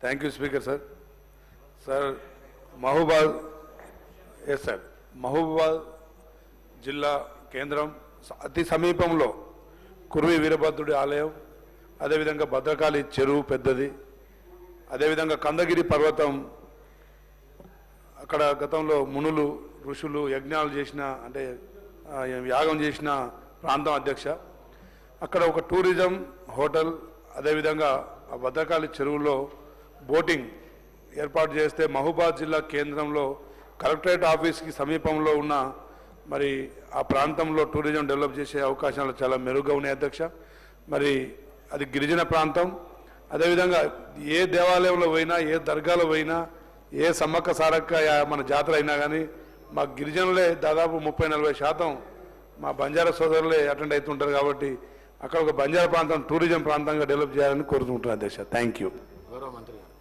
Thank you speaker sir sir Mahabubabad yes sir Mahabubabad జిల్లా కేంద్రం అతి సమీపంలో కుర్వి వీరభద్రుడి ఆలయం అదేవిధంగా భద్రకాళి చెరువు పెద్దది అదేవిధంగా కందగిరి పర్వతం అక్కడ గతంలో మునులు ఋషులు యజ్ఞాలు చేసిన అంటే యాగం చేసిన ప్రాంతం అధ్యక్ష. అక్కడ ఒక టూరిజం హోటల్ అదేవిధంగా ఆ భద్రకాళి చెరువులో బోటింగ్ ఏర్పాటు చేస్తే మహబూబాద్ జిల్లా కేంద్రంలో కలెక్టరేట్ ఆఫీస్కి సమీపంలో ఉన్న మరి ఆ ప్రాంతంలో టూరిజం డెవలప్ చేసే అవకాశాలు చాలా మెరుగ్గా ఉన్నాయి అధ్యక్ష. మరి అది గిరిజన ప్రాంతం. అదేవిధంగా ఏ దేవాలయంలో పోయినా ఏ దర్గాలో పోయినా ఏ సమ్మక్క సారక్క మన జాతర అయినా కానీ మా గిరిజనులే దాదాపు ముప్పై నలభై శాతం మా బంజారా సోదరులే అటెండ్ అవుతుంటారు కాబట్టి అక్కడ ఒక బంజారా ప్రాంతం టూరిజం ప్రాంతంగా డెవలప్ చేయాలని కోరుతుంటున్నాను అధ్యక్ష. Thank you. గౌరవ మంత్రి గారు